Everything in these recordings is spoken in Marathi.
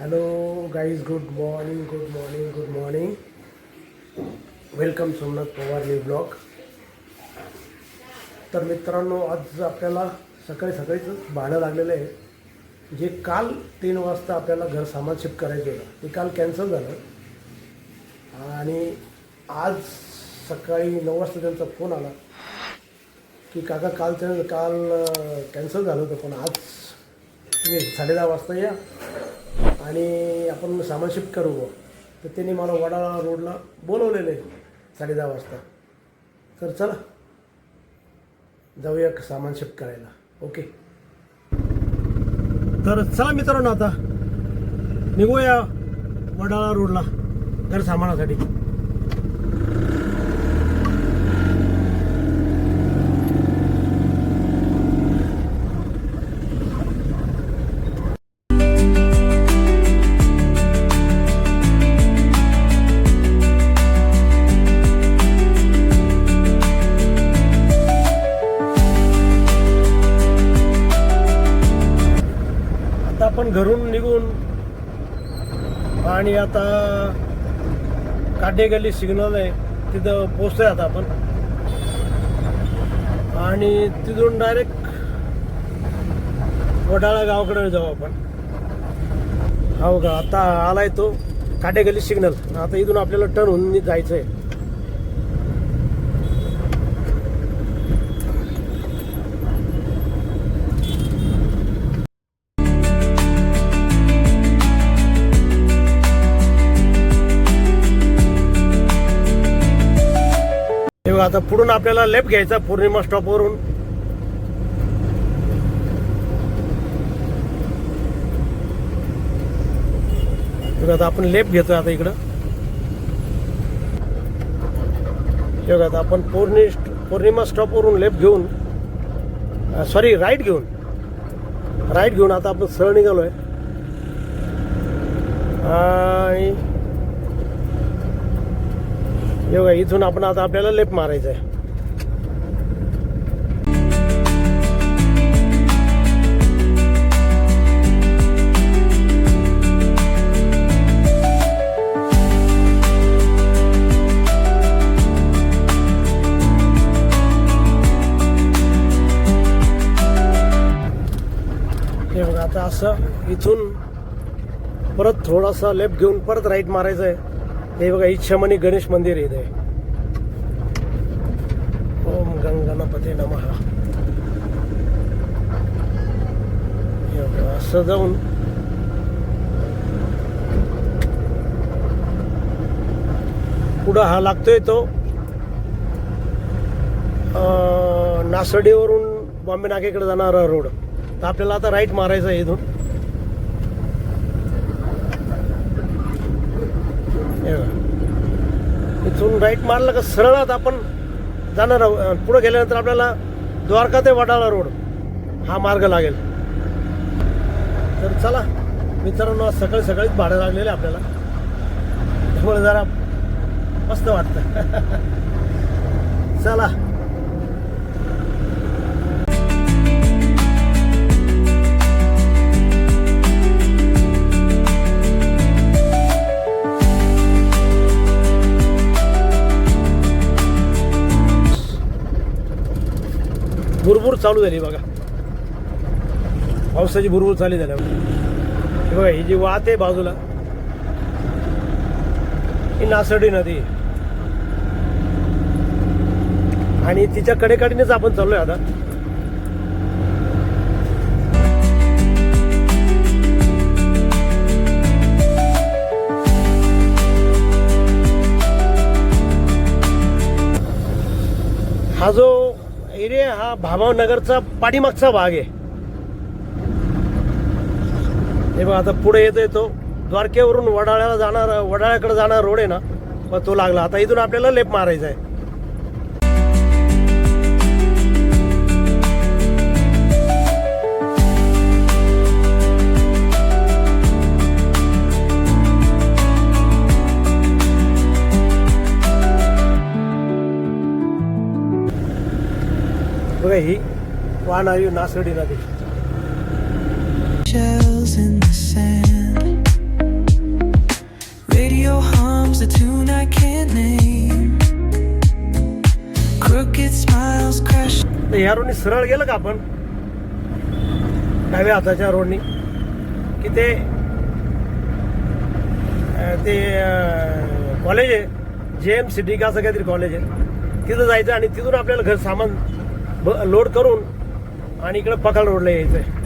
Hello guys good morning good morning good morning welcome Somnath Pawar new blog तर मित्रांनो आज आपल्याला सकाळी सकाळीच भाडं लागलेलं आहे. जे काल तीन वाजता आपल्याला घर सामान शिफ्ट करायचं होतं ते काल कॅन्सल झालं. आणि आज सकाळी नऊ वाजता त्यांचा फोन आला की काका काल त्या काल कॅन्सल झालं होतं पण आज तुम्ही साडेदहा वाजता या. आणि आपण सामान शिफ्ट करू तर त्यांनी मला वडाळा रोडला बोलवलेलं आहे साडे दहा वाजता. तर चला जाऊया सामान शिफ्ट करायला. ओके तर चला मित्रांनो आता निघूया वडाळा रोडला घर सामानासाठी आपण घरून निघून आणि आता काटे सिग्नल आहे तिथं पोचतोय आता आपण. आणि तिथून डायरेक्ट वडाळा गावाकडे जाऊ आपण. हो का? आता आलाय तो काटे सिग्नल आता इथून आपल्याला टर्न होऊन जायचं आहे बघा आता पुढून आपल्याला लेफ्ट घ्यायचा पौर्णिमा स्टॉपवरून हे आता आपण लेफ्ट घेतोय आता इकडं. हे बघा आता आपण पौर्णि पौर्णिमा स्टॉपवरून लेफ्ट घेऊन सॉरी राईट घेऊन राईट घेऊन आता आपण सरळ निघालोय. आणि बघा इथून आपण आता आपल्याला लेप मारायचं आहे हे बघा आता असं इथून परत थोडासा लेफ्ट घेऊन परत राईट मारायचं आहे हे बघा इच्छामणी गणेश मंदिर आहे इथे. ओम गंगणपती नमः. असं जाऊन पुढं हा लागतोय तो. नासडीवरून बॉम्बे नाकेकडे जाणारा रोड तर आपल्याला आता राईट मारायचा आहे इथून हे बघा. इथून राईट मारलं का सरळ आपण जाणार आहोत. पुढं गेल्यानंतर आपल्याला द्वारका ते वडाळा रोड हा मार्ग लागेल. तर चला मित्रांनो आज सकाळी सकाळीच भाडं लागलेलं आहे आपल्याला. त्यामुळे जरा मस्त वाटतं. चला. चालू झाली बघा. पावसाची भुरभूर चालू झाली हे बघा ही जी वात आहे बाजूला ही नासडी नदी आणि तिच्या कडेकडीनेच आपण चाललोय आता. हा जो एरिया हा भामानगरचा पाठीमागचा भाग आहे. हे बघा आता पुढे येतोय तो. द्वारकेवरून वडाळ्याला जाणार वडाळ्याकडे जाणार रोड आहे ना मग तो लागला. आता इथून आपल्याला लेप मारायचा आहे. ही वाणावी नासडी नदी. Shells या रोडनी सरळ गेलं का आपण? डाव्या हाताच्या रोडनी. कि ते ते कॉलेज आहे. जे एम सिटी का असं काहीतरी कॉलेज आहे. तिथं जायचं आणि तिथून आपल्याला घर सामान ब- लोड करून आणि इकडं पकाल रोडला यायचं आहे.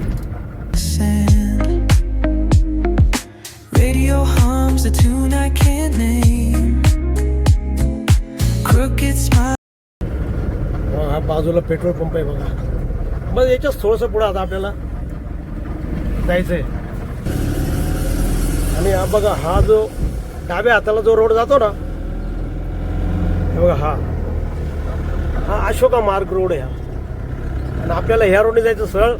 हा बाजूला पेट्रोल पंप आहे बघा. बस याच्याच थोडंसं पुढं आता आपल्याला जायचं आहे आणि हा बघा हा जो डाव्या हाताला जो रोड जातो ना हे बघा हा. हा अशोका मार्ग रोड आहे हा. आणि आपल्याला ह्या रोडने जायचं सरळ.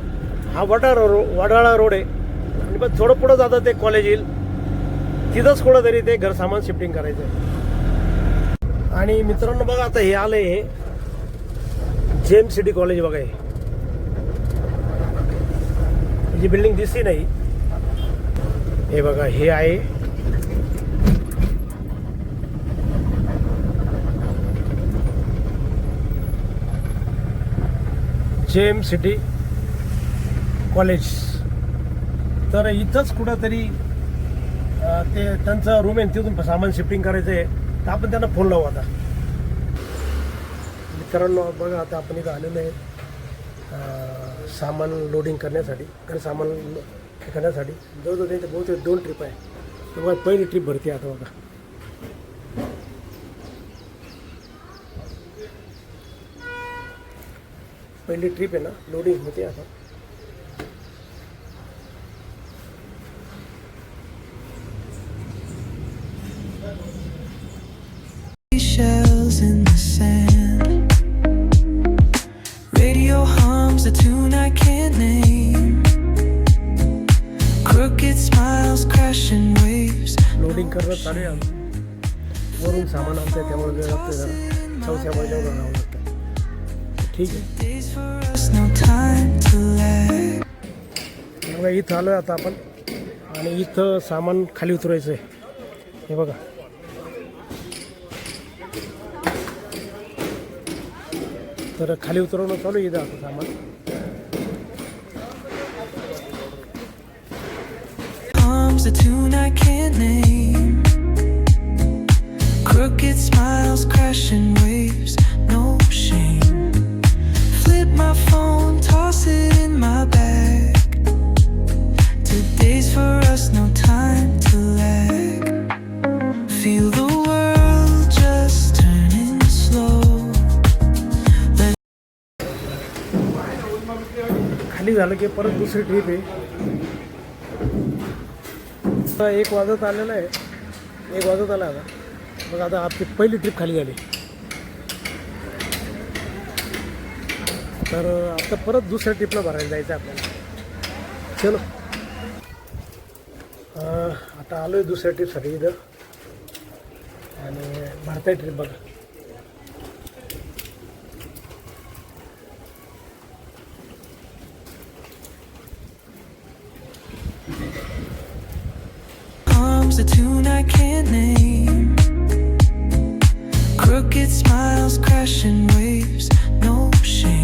हा वडाळा रो वडाळा रोड आहे. आणि पण थोडं पुढं जातं ते कॉलेज येईल. तिथंच कुठं तरी ते घर सामान शिफ्टिंग करायचं आहे आणि मित्रांनो बघा आता हे आलं हे. जेम सिटी कॉलेज बघा हे. जी बिल्डिंग दिसली नाही. हे बघा हे आहे. जे एम सिटी कॉलेज. तर इथंच कुठंतरी ते त्यांचं रूम आहे तिथून सामान शिफ्टिंग करायचं आहे तर आपण त्यांना फोन लावू आता. मित्रांनो बघा आता आपण इथं आलेलो आहे. सामान लोडिंग करण्यासाठी. कारण सामान करण्यासाठी जवळजवळ त्यांच्या बहुतेक दोन ट्रिप आहे. तर पहिली ट्रिप भरती आता बघा. पहिली ट्रिप आहे ना लोडिंग होते आता Shells in the sand. Radio hums a tune I can't name. Crooked smiles crashing waves. Loading करणं चालू आहे आमचं. वरून सामान आणतं आहे त्यामुळे वेळ लागतो जरा चौथ्या मजल्यावर राहावं लागतं ठीक आहे इथं आलो आता आपण आणि इथं सामान खाली उतरायचं आहे हे बघा तर खाली उतरवणं चालू इथं आता सामान a tune I can't. Crooked smiles, crashing waves, no shame. खाली झालं की परत दुसरी ट्रीप आहे. एक वाजत आलेला आहे. एक वाजत आला आता. मग आता आपली पहिली ट्रीप खाली झाली. तर आता परत दुसऱ्या ट्रिपला भरायला जायचं आहे आपल्याला चलो आता आलो आहे दुसऱ्या ट्रिपसाठी इथं आणि भरताय ट्रिप बघा a tune I can't name. Crooked smiles crashing waves, no shame.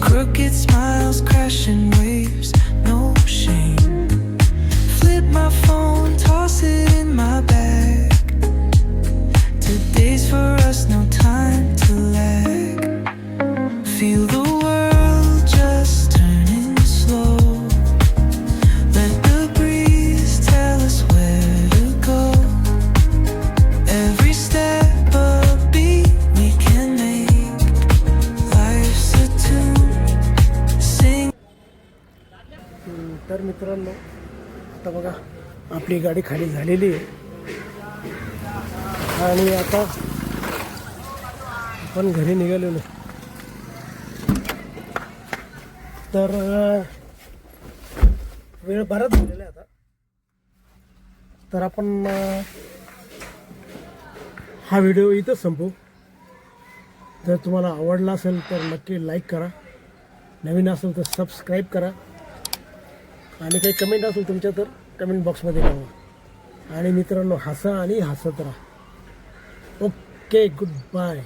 Crooked smiles crashing waves, आपली गाडी खाली झालेली आहे. आणि आता आपण घरी निघालेलो तर वेळ बराच झालेला आहे आता. तर आपण हा व्हिडिओ इथंच संपू जर तुम्हाला आवडला असेल तर नक्की लाईक करा. नवीन असेल तर सबस्क्राईब करा. आणि काही कमेंट असेल तुमच्या तर कमेंट बॉक्समध्ये कळवा आणि मित्रांनो हसा आणि हसत राहा. Okay good bye